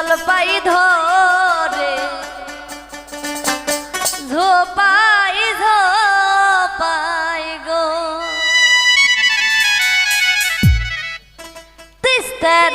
জলপাই ধরে ঝোপাই ঝোপাই গো। তিস্তার